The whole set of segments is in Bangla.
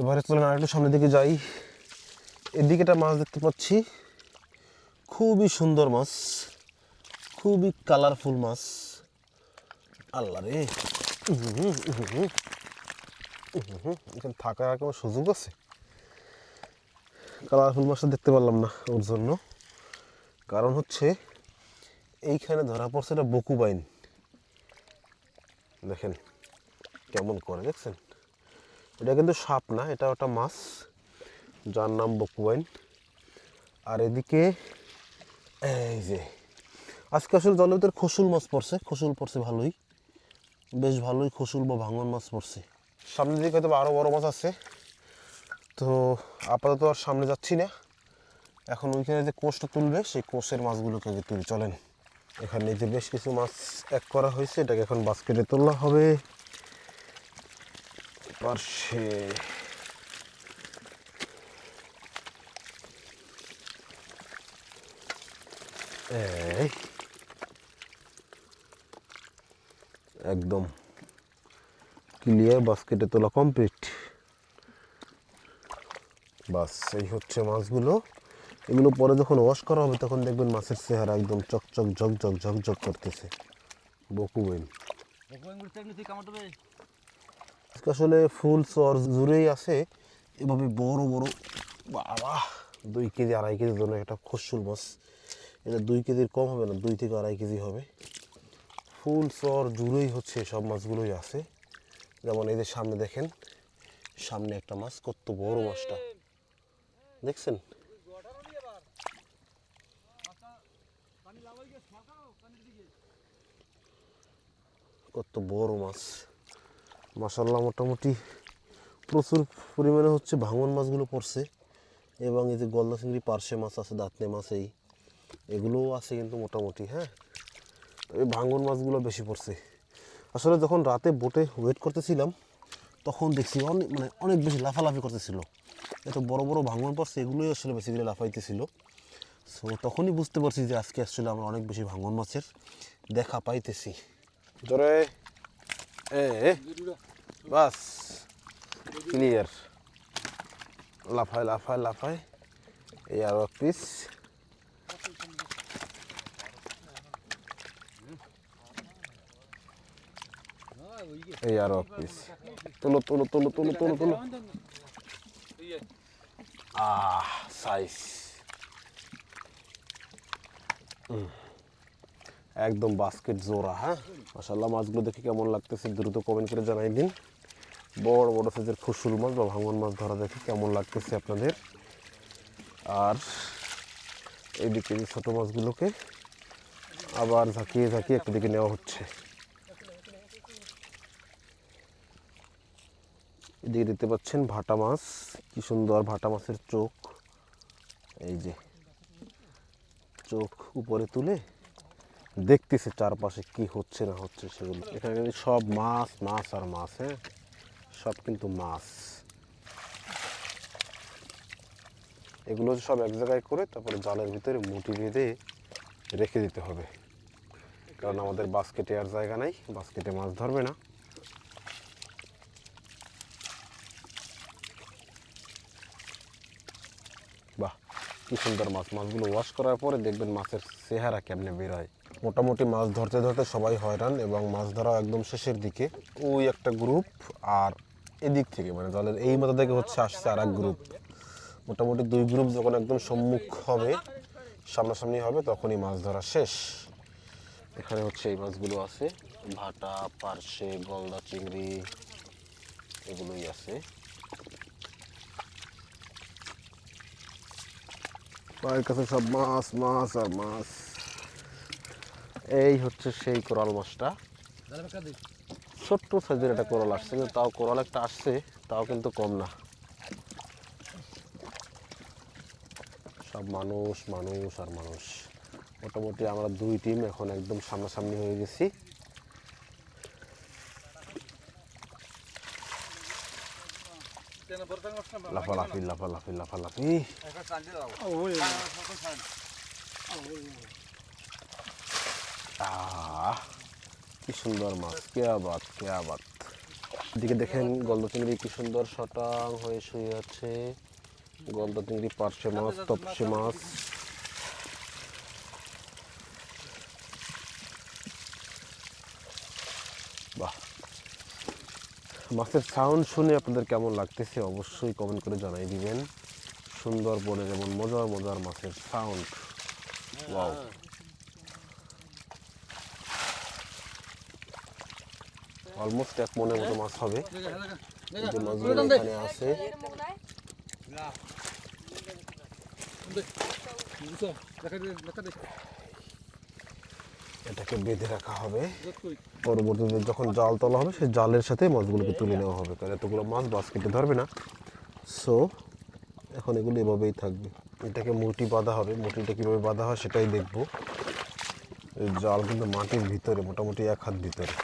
এবারে চলেন আর একটু সামনের দিকে যাই। এদিকে একটা মাছ দেখতে পাচ্ছি। খুবই সুন্দর মাছ। খুবই কালারফুল মাছ। আল্লাহ রে। এখানে থাকার আর কোনো সুযোগ আছে? কালারফুল মাছটা দেখতে পারলাম না ওর জন্য। কারণ হচ্ছে, এইখানে ধরা পড়ছে এটা বকু বাইন দেখেন, কেমন করে, দেখছেন? এটা কিন্তু সাপ না, এটা একটা মাছ, যার নাম বকুয়াইন আর এদিকে, এই যে, আজকে আসলে জলের ভিতরে খসুল মাছ পড়ছে, খসুল পড়ছে ভালোই, বেশ ভালোই খসুল বা ভাঙন মাছ পড়ছে। সামনের দিকে হয়তো আরও বড় মাছ আছে, তো আপাতত আর সামনে যাচ্ছি না। এখন ওইখানে যে কোষটা তুলবে, সেই কোষের মাছগুলোকে আগে তুলে, চলেন। এখানে যে বেশ কিছু মাছ এক করা হয়েছে, এটাকে এখন বাস্কেটে তোলা হবে। পার্শ্বে একদম ক্লিয়ার বাস্কেটে তোলা কমপ্লিট বাস, এই হচ্ছে মাছগুলো। এগুলো পরে যখন ওয়াশ করা হবে, তখন দেখবেন মাছের চেহারা একদম চকচক, ঝকঝক ঝকঝক করতেছে। বকুবেন। আজকে আসলে ফুল চর জুড়েই আছে। এভাবে বড় বড়, বাবা, দুই কেজি, আড়াই কেজির জন্য একটা খসুল মাছ। এটা দুই কেজির কম হবে না, দুই থেকে আড়াই কেজি হবে। ফুল চর জুড়েই হচ্ছে সব মাছগুলোই আছে। যেমন যে সামনে দেখেন, সামনে একটা মাছ, কত বড় মাছটা। দেখছেন? কত বড় মাছ। মাসাল্লাহ মোটামুটি প্রচুর পরিমাণে হচ্ছে ভাঙন মাছগুলো পড়ছে এবং এই যে গলদা চিংড়ি, পার্শে মাছ আছে, দাঁতনে মাছ এই, এগুলোও আছে কিন্তু মোটামুটি হ্যাঁ? এই ভাঙন মাছগুলো বেশি পড়ছে। আসলে যখন রাতে বোটে ওয়েট করতেছিলাম, তখন দেখছি অনেক মানে অনেক বেশি লাফালাফি করতেছিল। এত বড় বড় ভাঙন পড়ছে, এগুলোই আসলে বেশি বেসিক্যালি লাফাইতেছিল। সো তখনই বুঝতে পারছি যে আজকে আসলে আমরা অনেক বেশি ভাঙন মাছের দেখা পাইতেছি। ধরে। এ বাস ক্লিয়ার লাফায় লাফায় লাফায় এই আরও এক পিস এই আরও এক পিস তোলো তোলো তোলো তোলো তোলো তোলো আহ সাইজ একদম বাস্কেট জোড়া হ্যাঁ? মাসাল্লাহ মাছগুলো দেখে কেমন লাগতেছে দ্রুত কমেন্ট করে জানাই দিন। বড় বড় সাইজের খুশুল মাছ বা ভাঙন মাছ ধরা দেখে কেমন লাগতেছে আপনাদের। আর এইদিকে এই ছোটো মাছগুলোকে আবার ঝাঁকিয়ে ঝাঁকিয়ে একটা দিকে নেওয়া হচ্ছে। এদিকে দেখতে পাচ্ছেন ভাটা মাছ, কি সুন্দর ভাটা মাছের চোখ। এই যে, চোখ উপরে তুলে দেখতেছে চারপাশে কি হচ্ছে না হচ্ছে সেগুলো। এখানে কিন্তু সব মাছ মাছ আর মাছ হ্যাঁ? সব কিন্তু মাছ। এগুলো সব এক জায়গায় করে তারপরে জালের ভিতরে মুটি বেঁধে রেখে দিতে হবে। কারণ আমাদের বাস্কেটে আর জায়গা নাই বাস্কেটে মাছ ধরবে না। বাহ, কি সুন্দর মাছ। মাছগুলো ওয়াশ করার পরে দেখবেন মাছের চেহারা কেমনে বের হয়। মোটামুটি মাছ ধরতে ধরতে সবাই হয়রান এবং মাছ ধরা একদম শেষের দিকে। ওই একটা গ্রুপ আর এদিক থেকে মানে জলের এই মাথা থেকে হচ্ছে আসছে আর এক গ্রুপ মোটামুটি দুই গ্রুপ যখন একদম সম্মুখ হবে, সামনাসামনি হবে, তখনই মাছ ধরা শেষ। এখানে হচ্ছে এই মাছগুলো আছে। ভাটা, পার্শে, গলদা, চিংড়ি, এগুলোই আছে। পায়ের কাছে সব মাছ মাছ আর মাছ। এই হচ্ছে সেই কোরাল মাছটা। ছোট্ট সাইজের একটা কোরাল আসছে কিন্তু তাও কোরাল একটা আসছে তাও কিন্তু কম না। সব মানুষ মানুষ আর মানুষ। মোটামুটি আমরা দুই টিম এখন একদম সামনাসামনি হয়ে গেছি। লাফালাফি লাফালাফি লাফালাফি। কি সুন্দর মাছ, কে বাত কে বাত এদিকে দেখেন গলদা চিংড়ি কি সুন্দর শটাং হয়ে শুয়ে আছে। গলদা চিংড়ি, পার্শে মাছ, তপসে মাছ। বাহ। মাছের সাউন্ড শুনে আপনাদের কেমন লাগতেছে অবশ্যই কমেন্ট করে জানাই দিবেন। সুন্দরবনের এমন মজার মজার মাছের সাউন্ড ওয়াও অলমোস্ট এক মনের মতো মাছ হবে। যে মাছগুলো এখানে আছে। এটাকে বেঁধে রাখা হবে। পরবর্তীতে যখন জাল তোলা হবে সেই জালের সাথে মাছগুলোকে তুলে নেওয়া হবে কারণ এতগুলো মাছ বাস্কেটে ধরবে না। সো এখন এগুলো এভাবেই থাকবে। এটাকে মুটি বাঁধা হবে। মুটিটা কীভাবে বাঁধা হয় সেটাই দেখব। জাল কিন্তু মাটির ভিতরে মোটামুটি এক হাত ভিতরে।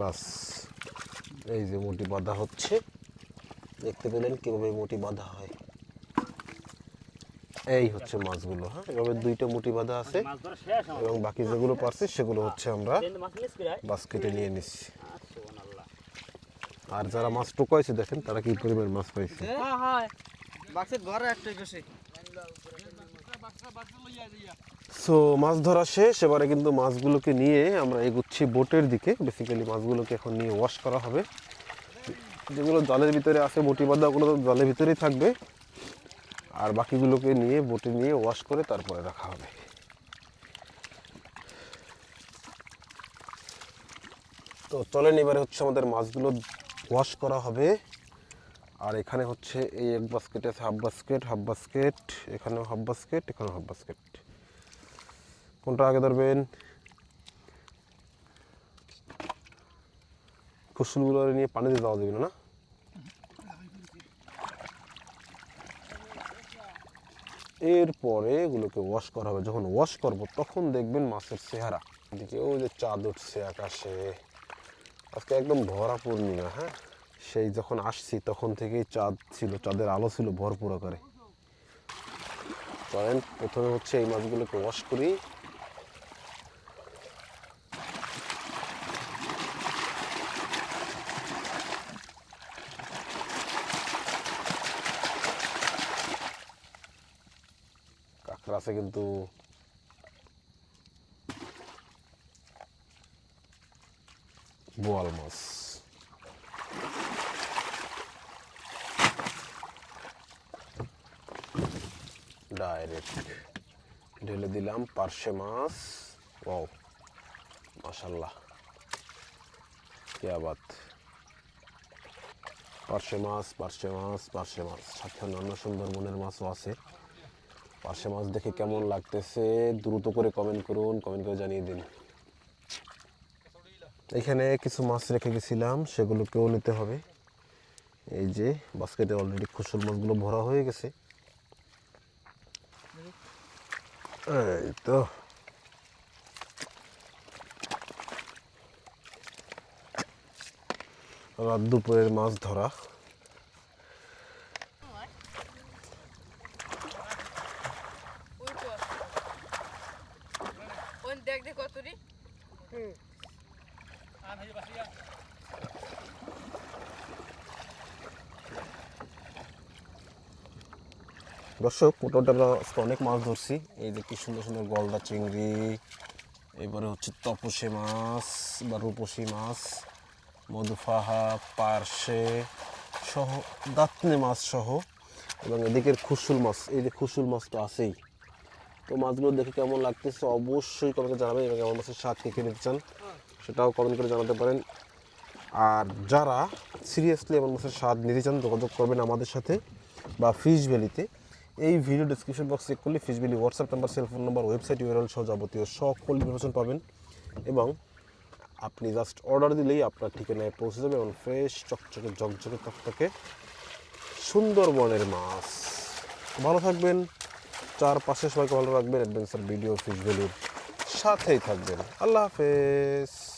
বাস, এই যে মুটি বাঁধা হচ্ছে। দেখতে পেলেন কীভাবে মুটি বাঁধা হয়। এই হচ্ছে মাছগুলো হ্যাঁ? এভাবে দুইটা মুটি বাঁধা আছে। এবং বাকি যেগুলো পারছে, সেগুলো হচ্ছে আমরা বাস্কেটে নিয়ে নিচ্ছি। আর যারা মাছ টোকাইছে, দেখেন তারা কি পরিমাণ মাছ পাইছে। হ্যাঁ বাক্সের ঘরে একটাই বসে সো মাছ ধরা শেষ, এবারে কিন্তু মাছগুলোকে নিয়ে আমরা এগুচ্ছি বোটের দিকে। বেসিক্যালি মাছগুলোকে এখন নিয়ে ওয়াশ করা হবে। যেগুলো জলের ভিতরে আছে, বটি বাঁধা, ওগুলো তো জলের ভিতরেই থাকবে। আর বাকিগুলোকে নিয়ে, বোটে নিয়ে ওয়াশ করে তারপরে রাখা হবে। তো চলেন, এবারে হচ্ছে আমাদের মাছগুলো ওয়াশ করা হবে। আর এখানে হচ্ছে এই এক বাস্কেটে আছে হাফ বাস্কেট হাফ বাস্কেট এখানেও হাফ বাস্কেট এখানেও হাফ বাস্কেট কোনটা আগে ধরবেন? কুসুলগুলো নিয়ে পানিতে দেওয়া যাবে না এরপরে এগুলোকে ওয়াশ করা হবে। যখন ওয়াশ করব, তখন দেখবেন মাছের চেহারা। এদিকে ওই যে চাঁদ উঠছে আকাশে। আজকে একদম ভরা পূর্ণিমা হ্যাঁ? সেই যখন আসছি, তখন থেকেই চাঁদ ছিল, চাঁদের আলো ছিল ভরপুর আকারে। চলেন, প্রথমে হচ্ছে এই মাছগুলোকে ওয়াশ করি। কাঁকড়া আছে কিন্তু। বোয়াল মাছ। ডাইরেক্ট ঢেলে দিলাম পার্শে মাছ। ও মাশাল্লাহ। কি আবাদ। পার্শে মাছ পার্শে মাছ পার্শে মাছ। সাথে অন্যান্য সুন্দরবনের মাছও আছে। পার্শে মাছ দেখে কেমন লাগতেছে, দ্রুত করে কমেন্ট করুন কমেন্ট করে জানিয়ে দিন। এখানে কিছু মাছ রেখে গেছিলাম সেগুলোকেও নিতে হবে। এই যে, বাস্কেটে অলরেডি খুসুল মাছগুলো ভরা হয়ে গেছে। এই তো রাত দুপুরের মাছ ধরা ওই তো ওই দেখ দেখ কতরি দর্শক মোটামুটি আমরা অনেক মাছ ধরছি। এই যে কি সুন্দর সুন্দর গলদা চিংড়ি, এবারে হচ্ছে তপসে মাছ বা রূপসী মাছ, মধুফাহা, পার্শে সহ, দাঁতনে মাছ সহ, এবং এদিকের খুসুল মাছ। এই যে খুসুল মাছ তো আছেই। তো মাছগুলো দেখে কেমন লাগতেছে অবশ্যই কমেন্টে জানাবেন এবং কেমন মাছের স্বাদ কে নিতে চান, সেটাও কমেন্ট করে জানাতে পারেন। আর যারা সিরিয়াসলি এমন মাছের স্বাদ নিতে চান, যোগাযোগ করবেন আমাদের সাথে বা ফিশ ভ্যালিতে এই ভিডিও ডিসক্রিপশন বক্স চেক করলে valley WhatsApp number cellphone number website URL সহ যাবতীয় সকল ইনফরমেশন পাবেন এবং আপনি জাস্ট অর্ডার দিলেই আপনার ঠিকানায় পৌঁছে যাবে এবং ফ্রেশ চকচকে, ঝকঝকে চকচকে সুন্দরবনের মাছ। ভালো থাকবেন, চারপাশে সবাইকে ভালো রাখবেন অ্যাডভেঞ্চার ভিডিও ফিশ ভ্যালির সাথেই থাকবেন। আল্লাহ হাফেজ।